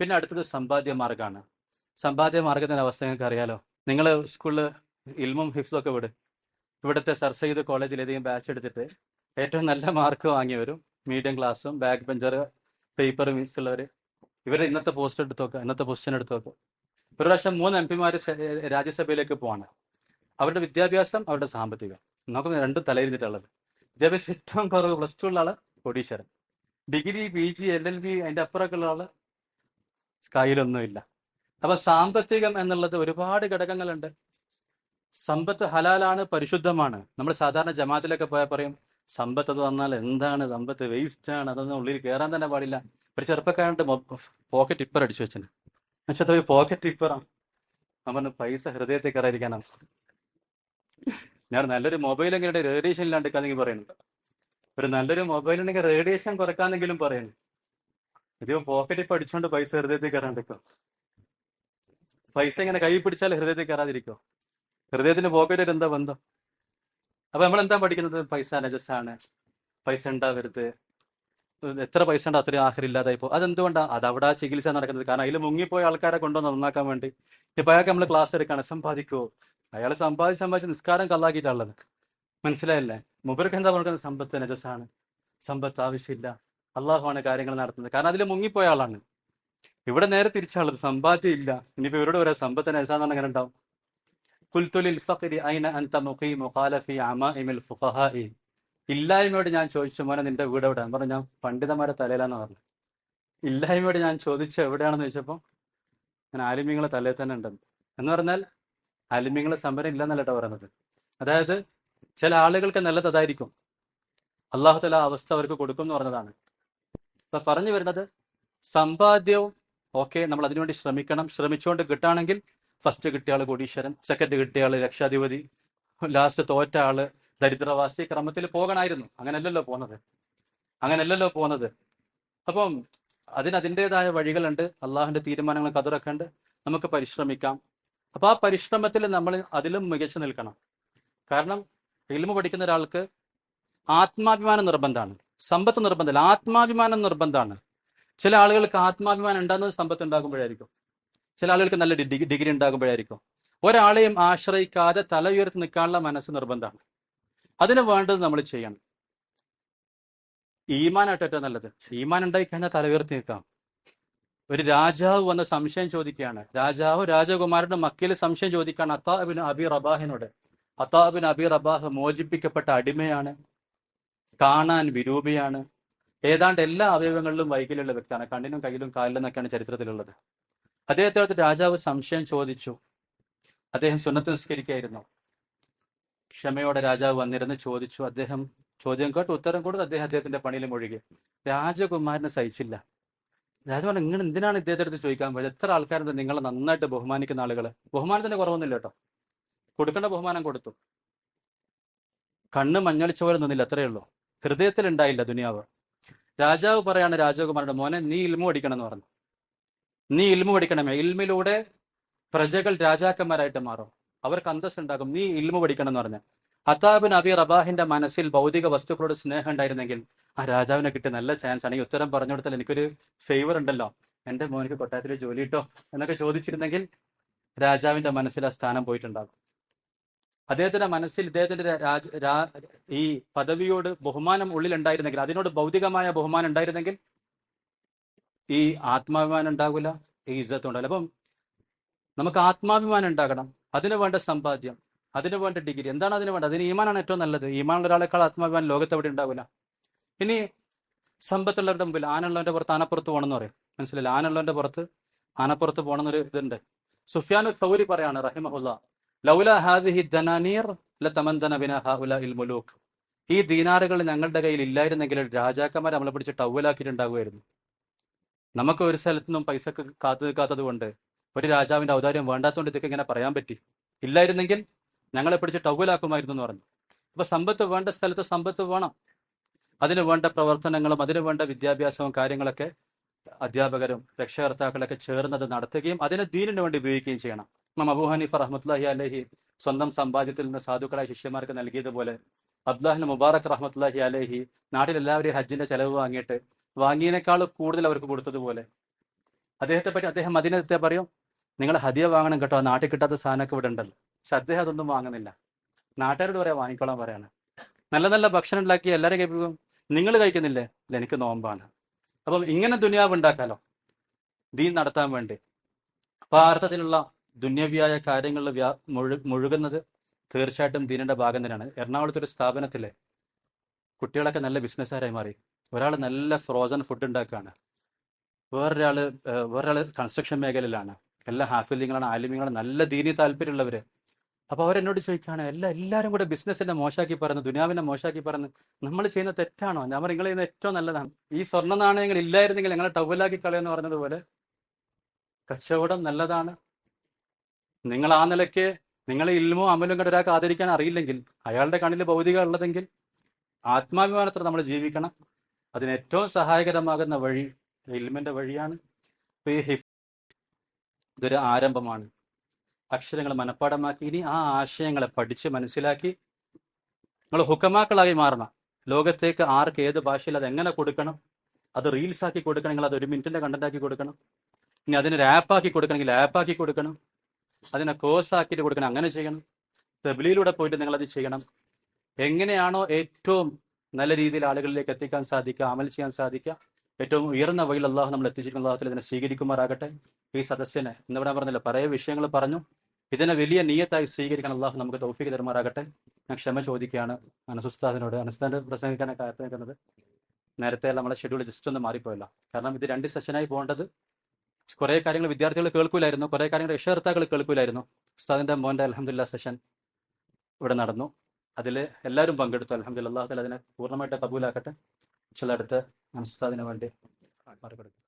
പിന്നെ അടുത്തത് സമ്പാദ്യ മാർഗമാണ് സമ്പാദ്യ മാർഗത്തിന്റെ അവസ്ഥ നിങ്ങൾക്ക് അറിയാലോ? നിങ്ങൾ സ്കൂളിൽ ഇൽമും ഹിഫ്സും ഒക്കെ വിട്. ഇവിടുത്തെ സർ സയ്യിദ് കോളേജിൽ ഏതെങ്കിലും ബാച്ച് എടുത്തിട്ട് ഏറ്റവും നല്ല മാർക്ക് വാങ്ങിയവരും മീഡിയം ക്ലാസ്സും ബാക്ക് ബെഞ്ചർ പേപ്പർ മിസ് ഉള്ളവർ ഇവർ ഇന്നത്തെ പോസ്റ്റ് എടുത്ത് നോക്കുക ഇന്നത്തെ പൊസിഷൻ എടുത്ത് നോക്കുക ഒരു പ്രാവശ്യം മൂന്ന് എം പിമാർ രാജ്യസഭയിലേക്ക് പോവാണ്. അവരുടെ വിദ്യാഭ്യാസം അവരുടെ സാമ്പത്തികം. നമുക്ക് രണ്ടും തലയിരുന്നിട്ടുള്ളത്. വിദ്യാഭ്യാസം ഏറ്റവും കുറവ് പ്ലസ് ടു ഉള്ള ആൾ കോടീശ്വരൻ. Degree P G L L B അതിന്റെ അപ്പുറമൊക്കെ ഉള്ള ആൾ കയ്യിലൊന്നുമില്ല. അപ്പൊ സാമ്പത്തികം എന്നുള്ളത് ഒരുപാട് ഘടകങ്ങളുണ്ട്. സമ്പത്ത് ഹലാലാണ് പരിശുദ്ധമാണ്. നമ്മൾ സാധാരണ ജമാത്തിലൊക്കെ പോയാൽ പറയും സമ്പത്ത് അത് വന്നാൽ എന്താണ്? സമ്പത്ത് വേസ്റ്റ് ആണ്. അതൊന്നും ഉള്ളിൽ കയറാൻ തന്നെ പാടില്ല. ഒരു ചെറുപ്പക്കാരന്റെ പോക്കറ്റ് ഇപ്പർ അടിച്ചു വെച്ചു പക്ഷെ പോക്കറ്റ് ഇപ്പറാണ് അവന് പൈസ ഹൃദയത്തിൽ കയറാതിരിക്കാനാ. ഞാൻ നല്ലൊരു മൊബൈൽ എങ്ങനെ റേഡിയേഷൻ ഇല്ലാണ്ടിരിക്കാന്നെങ്കിൽ പറയുന്നുണ്ട്. ഒരു നല്ലൊരു മൊബൈൽ ഉണ്ടെങ്കിൽ റേഡിയേഷൻ കുറക്കാന്നെങ്കിലും പറയുന്നു. ഇതിപ്പോ പോക്കറ്റിൽ പഠിച്ചോണ്ട് പൈസ ഹൃദയത്തിൽ കയറാണ്ടിരിക്കോ പൈസ ഇങ്ങനെ കൈ പിടിച്ചാൽ ഹൃദയത്തിൽ കയറാതിരിക്കോ ഹൃദയത്തിന്റെ പോക്കറ്റായിട്ട് എന്താ ബന്ധം? അപ്പൊ നമ്മൾ എന്താ പഠിക്കുന്നത്? പൈസ അനജസ്സാണ് പൈസ ഉണ്ടാവരുത്. എത്ര പൈസ ഉണ്ടോ അത്രയും ആഹാരം ഇല്ലാതായി പോകും. അതെന്തുകൊണ്ടാണ് അത് അവിടെ ചികിത്സ നടക്കുന്നത്. കാരണം അതിൽ മുങ്ങിപ്പോയ ആൾക്കാരെ കൊണ്ടുവന്ന് നന്നാക്കാൻ വേണ്ടി. ഇപ്പൊ അയാൾക്ക് നമ്മൾ ക്ലാസ് എടുക്കാണ്. സമ്പാദിക്കുമോ അയാൾ സമ്പാദിച്ച് സമ്പാദിച്ച് നിസ്കാരം കല്ലാക്കിയിട്ടുള്ളത് മനസ്സിലായില്ലേ? മുബർക്ക് എന്താ പറയുന്നത് സമ്പത്ത് നജസ്സാണ് സമ്പത്ത് ആവശ്യമില്ല. അള്ളാഹുവാണ് കാര്യങ്ങൾ നടത്തുന്നത്. കാരണം അതിൽ മുങ്ങിപ്പോയ ആളാണ്. ഇവിടെ നേരെ തിരിച്ചാളത് സമ്പാദ്യം ഇല്ല. ഇനിയിപ്പോ ഇവരോട് പറയാം സമ്പത്ത് നജസാന്ന് അങ്ങനെ ഉണ്ടാവും? ഇല്ലായ്മയോട് ഞാൻ ചോദിച്ചു മോനെ നിന്റെ വീട് എവിടെയാണ് പറഞ്ഞു ഞാൻ പണ്ഡിതന്മാരെ തലയിലാന്ന് പറഞ്ഞു ഇല്ലായ്മയോട് ഞാൻ ചോദിച്ചു എവിടെയാണെന്ന് ചോദിച്ചപ്പോൾ ഞാൻ ആലിമ്യങ്ങളെ തലയിൽ തന്നെ ഉണ്ടെന്ന്. എന്ന് പറഞ്ഞാൽ ആലിമ്യങ്ങളെ സമരം ഇല്ലെന്നല്ലട്ടോ പറയുന്നത്. അതായത് ചില ആളുകൾക്ക് നല്ലത് അതായിരിക്കും. അള്ളാഹു തല അവസ്ഥ അവർക്ക് കൊടുക്കും എന്ന് പറഞ്ഞതാണ്. പറഞ്ഞു വരുന്നത് സമ്പാദ്യവും ഓക്കെ നമ്മൾ അതിനുവേണ്ടി ശ്രമിക്കണം. ശ്രമിച്ചുകൊണ്ട് കിട്ടുകയാണെങ്കിൽ ഫസ്റ്റ് കിട്ടിയ ആൾ കോടീശ്വരൻ സെക്കൻഡ് കിട്ടിയ ആൾ രക്ഷാധിപതി ലാസ്റ്റ് തോറ്റ ആൾ ദരിദ്രവാസി ക്രമത്തിൽ പോകണമായിരുന്നു അങ്ങനെയല്ലല്ലോ പോന്നത്. അങ്ങനെയല്ലല്ലോ പോന്നത്. അപ്പം അതിന് അതിന്റെതായ വഴികളുണ്ട്. അള്ളാഹുവിന്റെ തീരുമാനങ്ങൾ കതിറൊക്കെ നമുക്ക് പരിശ്രമിക്കാം. അപ്പൊ ആ പരിശ്രമത്തിൽ നമ്മൾ അതിലും മികച്ചു നിൽക്കണം. കാരണം ഫിലിമ് പഠിക്കുന്ന ഒരാൾക്ക് ആത്മാഭിമാനം നിർബന്ധമാണ്. സമ്പത്ത് നിർബന്ധമല്ല. ആത്മാഭിമാനം നിർബന്ധമാണ്. ചില ആളുകൾക്ക് ആത്മാഭിമാനം ഉണ്ടാകുന്നത് സമ്പത്ത് ഉണ്ടാകുമ്പോഴായിരിക്കും. ചില ആളുകൾക്ക് നല്ല ഡിഗ്രി ഉണ്ടാകുമ്പോഴായിരിക്കും. ഒരാളെയും ആശ്രയിക്കാതെ തല ഉയർത്തി നിൽക്കാനുള്ള മനസ്സ് നിർബന്ധമാണ്. അതിന് വേണ്ടത് നമ്മൾ ചെയ്യണം. ഈമാനായിട്ട് ഏറ്റവും നല്ലത്. ഈമാൻ ഉണ്ടായി കഴിഞ്ഞാൽ തല ഉയർത്തി നിൽക്കാം. ഒരു രാജാവ് വന്ന സംശയം ചോദിക്കുകയാണ്. രാജാവ് രാജകുമാരന്റെ മക്കയിൽ സംശയം ചോദിക്കുകയാണ്. അത്താബിൻ അബി റബാഹിനോട്. അത്താബിൻ അബി റബാഹ് മോചിപ്പിക്കപ്പെട്ട അടിമയാണ്. കാണാൻ വിരൂപിയാണ്. ഏതാണ്ട് എല്ലാ അവയവങ്ങളിലും വൈകല്യമുള്ള വ്യക്തിയാണ്. കണ്ണിനും കയ്യിലും കാലിലും എന്നൊക്കെയാണ് ചരിത്രത്തിലുള്ളത്. അദ്ദേഹത്തോട് രാജാവ് സംശയം ചോദിച്ചു. അദ്ദേഹം സുന്നത്ത് നിസ്കരിക്കായിരുന്നു ക്ഷമയോടെ രാജാവ് വന്നിരുന്ന് ചോദിച്ചു. അദ്ദേഹം ചോദ്യം കേട്ട്. ഉത്തരം കൊടുത്ത് അദ്ദേഹം അദ്ദേഹത്തിന്റെ പണിയിൽ മുഴുകി രാജകുമാരനെ സഹിച്ചില്ല. രാജാവ് നിങ്ങൾ എന്തിനാണ് ഇദ്ദേഹത്തെ അടുത്ത് ചോദിക്കാൻ പോയത്? എത്ര ആൾക്കാരുണ്ട്? നിങ്ങളെ നന്നായിട്ട് ബഹുമാനിക്കുന്ന ആളുകൾ ബഹുമാനത്തിന്റെ കുറവൊന്നുമില്ല കേട്ടോ. കൊടുക്കേണ്ട ബഹുമാനം കൊടുത്തു. കണ്ണ് മഞ്ഞളിച്ച പോലെ നിന്നില്ല അത്രയേ ഉള്ളൂ. ഹൃദയത്തിൽ ഉണ്ടായില്ല ദുനിയാവ്. രാജാവ് പറയാണ് രാജകുമാരുടെ മോനെ നീ ഇൽമു പഠിക്കണം എന്ന് പറഞ്ഞു. നീ ഇൽമു പഠിക്കണമേ. ഇൽമിലൂടെ പ്രജകൾ രാജാക്കന്മാരായിട്ട് മാറും. അവർക്ക് അന്തസ് ഉണ്ടാകും. നീ ഇൽമു പഠിക്കണം എന്ന് പറഞ്ഞു. അതാബിൻ അബി റബാഹിന്റെ മനസ്സിൽ ഭൗതിക വസ്തുക്കളോട് സ്നേഹം ഉണ്ടായിരുന്നെങ്കിൽ ആ രാജാവിനെ കിട്ടിയ നല്ല ചാൻസ് ആണ്. ഈ ഉത്തരം പറഞ്ഞു കൊടുത്താൽ എനിക്കൊരു ഫേവർ ഉണ്ടല്ലോ. എന്റെ മോനിക്ക് കൊട്ടാരത്തിൽ ജോലി കിട്ടോ? എന്നൊക്കെ ചോദിച്ചിരുന്നെങ്കിൽ രാജാവിന്റെ മനസ്സിൽ ആ സ്ഥാനം പോയിട്ടുണ്ടാകും. അദ്ദേഹത്തിന്റെ മനസ്സിൽ ഇദ്ദേഹത്തിന്റെ ഈ പദവിയോട് ബഹുമാനം ഉള്ളിൽ ഉണ്ടായിരുന്നെങ്കിൽ അതിനോട് ഭൗതികമായ ബഹുമാനം ഉണ്ടായിരുന്നെങ്കിൽ ഈ ആത്മാഭിമാനം ഉണ്ടാകില്ല ഈ ഇജ്ജത്ത് ഉണ്ടാവില്ല. അപ്പം നമുക്ക് ആത്മാഭിമാനം ഉണ്ടാകണം അതിനു വേണ്ട സമ്പാദ്യം അതിനു വേണ്ട ഡിഗ്രി എന്താണ് അതിന് വേണ്ടത്? അതിന് ഈമാനാണ് ഏറ്റവും നല്ലത്. ഈമാനുള്ള ഒരാളെക്കാൾ ആത്മാഭിമാനം ലോകത്ത് എവിടെ ഉണ്ടാവില്ല. ഇനി സമ്പത്തുള്ളവരുടെ മുമ്പിൽ ആനുള്ളവന്റെ പുറത്ത് ആനപ്പുറത്ത് പോകണമെന്ന് പറയും. മനസ്സിലായില്ല? ആനുള്ളവന്റെ പുറത്ത് ആനപ്പുറത്ത് പോകണമെന്നൊരു ഇതുണ്ട്. സുഫിയാനു സൗരി പറയാണ് റഹിമഹുല്ല ലൗല ഹാദിഹി ദനാനീർ ലതമന്തന ബിന ഹൗല ഇൽ മുലൂക്ക്. ഈ ദീനാറുകൾ ഞങ്ങളുടെ കയ്യിൽ ഇല്ലായിരുന്നെങ്കിൽ രാജാക്കന്മാർ നമ്മളെ പിടിച്ച് ടവലാക്കിയിട്ടുണ്ടാകുമായിരുന്നു നമുക്ക് ഒരു സ്ഥലത്തു നിന്നും കാത്തു നിൽക്കാത്തത് കൊണ്ട് ഒരു രാജാവിന്റെ ഔദാര്യം വേണ്ടാത്തതുകൊണ്ട് ഇതൊക്കെ ഇങ്ങനെ പറയാൻ പറ്റി. ഇല്ലായിരുന്നെങ്കിൽ ഞങ്ങളെ പിടിച്ച് ടവലാക്കുമായിരുന്നു എന്ന് പറഞ്ഞു. അപ്പൊ സമ്പത്ത് വേണ്ട സ്ഥലത്ത് സമ്പത്ത് വേണം. അതിന് വേണ്ട പ്രവർത്തനങ്ങളും അതിന് വേണ്ട വിദ്യാഭ്യാസവും കാര്യങ്ങളൊക്കെ അധ്യാപകരും രക്ഷകർത്താക്കളൊക്കെ ചേർന്നത് നടത്തുകയും അതിനെ ദീനിന് വേണ്ടി ഉപയോഗിക്കുകയും ചെയ്യണം. ഇമാം അബു ഹനീഫ് റഹ്മത്തുല്ലാഹി അലഹി സ്വന്തം സമ്പാദ്യത്തിൽ നിന്ന് സാധുക്കളായ ശിഷ്യന്മാർക്ക് നൽകിയതുപോലെ അബ്ദുല്ലാഹിന് മുബാറക് റഹ്മത്തുല്ലാഹി അലഹി നാട്ടിൽ എല്ലാവരെയും ഹജ്ജിന്റെ ചെലവ് വാങ്ങിയിട്ട് വാങ്ങിയതിനേക്കാൾ കൂടുതൽ അവർക്ക് കൊടുത്തതുപോലെ. അദ്ദേഹത്തെ പറ്റി അദ്ദേഹം മദീനത്തെ പറയും നിങ്ങൾ ഹദിയ വാങ്ങണം കേട്ടോ നാട്ടിൽ കിട്ടാത്ത സാധനമൊക്കെ ഇവിടെ ഉണ്ടല്ലോ. പക്ഷെ അദ്ദേഹം അതൊന്നും വാങ്ങുന്നില്ല. നാട്ടുകാരോട് പറയാം വാങ്ങിക്കോളാൻ പറയാണ്. നല്ല നല്ല ഭക്ഷണം ഉണ്ടാക്കി എല്ലാവരും കഴിപ്പിക്കും. നിങ്ങൾ കഴിക്കുന്നില്ലേ? അല്ല എനിക്ക് നോമ്പാണ്. അപ്പം ഇങ്ങനെ ദുനിയാവ് ഉണ്ടാക്കാലോ. ദീൻ നടത്താൻ വേണ്ടി. അപ്പൊ ആ അർത്ഥത്തിലുള്ള ദുന്യവ്യായ കാര്യങ്ങളിൽ വ്യാ മുഴു മുഴുകുന്നത് തീർച്ചയായിട്ടും ദീനിന്റെ ഭാഗം തന്നെയാണ് എറണാകുളത്ത് ഒരു സ്ഥാപനത്തിലെ കുട്ടികളൊക്കെ നല്ല ബിസിനസ്സുകാരായി മാറി. ഒരാൾ നല്ല ഫ്രോസൺ ഫുഡ് ഉണ്ടാക്കുകയാണ്. വേറൊരാൾ വേറൊരാൾ കൺസ്ട്രക്ഷൻ മേഖലയിലാണ്. എല്ലാ ഹാഫിലിങ്ങളാണ് ആലിമ്യങ്ങളാണ് നല്ല ദീനി താല്പര്യമുള്ളവർ അപ്പോൾ അവരെന്നോട് ചോദിക്കുകയാണ് എല്ലാ എല്ലാവരും കൂടെ ബിസിനസ്സിനെ മോശമാക്കി പറയുന്നു ദുനിയാവിനെ മോശമാക്കി പറയുന്നു. നമ്മൾ ചെയ്യുന്ന തെറ്റാണോ? ഞാൻ പറഞ്ഞു നിങ്ങൾ ചെയ്യുന്ന ഏറ്റവും നല്ലതാണ്. ഈ സ്വർണ നാണയങ്ങൾ ഇല്ലായിരുന്നെങ്കിൽ ഞങ്ങളെ ടവലാക്കി കളയെന്ന് പറഞ്ഞതുപോലെ കച്ചവടം നല്ലതാണ്. നിങ്ങൾ ആ നിലയ്ക്ക് നിങ്ങളെ ഇൽമോ അമലും കണ്ട് ഒരാൾക്ക് ആദരിക്കാൻ അറിയില്ലെങ്കിൽ അയാളുടെ കണ്ണിൽ ഭൗതികം ഉള്ളതെങ്കിൽ ആത്മാഭിമാനത്തിൽ നമ്മൾ ജീവിക്കണം. അതിന് ഏറ്റവും സഹായകരമാകുന്ന വഴി ഇൽമിന്റെ വഴിയാണ് ഇതൊരു ആരംഭമാണ്. അക്ഷരങ്ങൾ മനഃപ്പാടമാക്കി ഇനി ആ ആശയങ്ങളെ പഠിച്ച് മനസ്സിലാക്കി നിങ്ങൾ ഹുക്കമാക്കളായി മാറണം. ലോകത്തേക്ക് ആർക്ക് ഏത് ഭാഷയിൽ അത് എങ്ങനെ കൊടുക്കണം അത് റീൽസ് ആക്കി കൊടുക്കണമെങ്കിൽ അത് ഒരു മിനിറ്റിന്റെ കണ്ടന്റ് ആക്കി കൊടുക്കണം. ഇനി അതിനൊരു ആപ്പ് ആക്കി കൊടുക്കണമെങ്കിൽ ആപ്പ് ആക്കി കൊടുക്കണം. അതിനെ കോഴ്സ് ആക്കിയിട്ട് കൊടുക്കണം. അങ്ങനെ ചെയ്യണം. തെബിലിയിലൂടെ പോയിട്ട് നിങ്ങൾ അത് ചെയ്യണം. എങ്ങനെയാണോ ഏറ്റവും നല്ല രീതിയിൽ ആളുകളിലേക്ക് എത്തിക്കാൻ സാധിക്കുക അമൽ ചെയ്യാൻ സാധിക്കുക. ഏറ്റവും ഉയർന്ന വഴിയിൽ അള്ളാഹു നമ്മൾ എത്തിച്ചിരിക്കുന്ന. അള്ളാഹത്തിൽ ഇതിനെ സ്വീകരിക്കുമാറാകട്ടെ. ഈ സദസ്സിനെ എന്നിവിടെ പറഞ്ഞില്ല പറയ വിഷയങ്ങൾ പറഞ്ഞു. ഇതിനെ വലിയ നീയത്തായി സ്വീകരിക്കാൻ അള്ളാഹു നമുക്ക് തൗഫീഖ് തരുമാറാകട്ടെ. ഞാൻ ക്ഷമ ചോദിക്കുകയാണ്. അനസുസ്താദിനോട് അനസ്താദിനെ പ്രസംഗിക്കാനൊക്കെ അർത്ഥം നേരത്തെ നമ്മളെ ഷെഡ്യൂൾ ജസ്റ്റ് ഒന്ന് മാറിപ്പോയല്ലോ. കാരണം ഇത് രണ്ട് സെഷനായി പോകേണ്ടത് കുറെ കാര്യങ്ങൾ വിദ്യാർത്ഥികൾ കേൾക്കൂലായിരുന്നു. കുറെ കാര്യങ്ങൾ രക്ഷകർത്താക്കൾ കേൾക്കൂലായിരുന്നു. ഉസ്താദിന്റെ മോന്റെ അലഹമില്ല സെഷൻ ഇവിടെ നടന്നു. അതിൽ എല്ലാവരും പങ്കെടുത്തു. അലഹമില്ല അള്ളാഹു അതിനെ പൂർണമായിട്ട് കബൂലാക്കട്ടെ. ചില അടുത്ത് ഉസ്താദിന് വേണ്ടി മറുപടി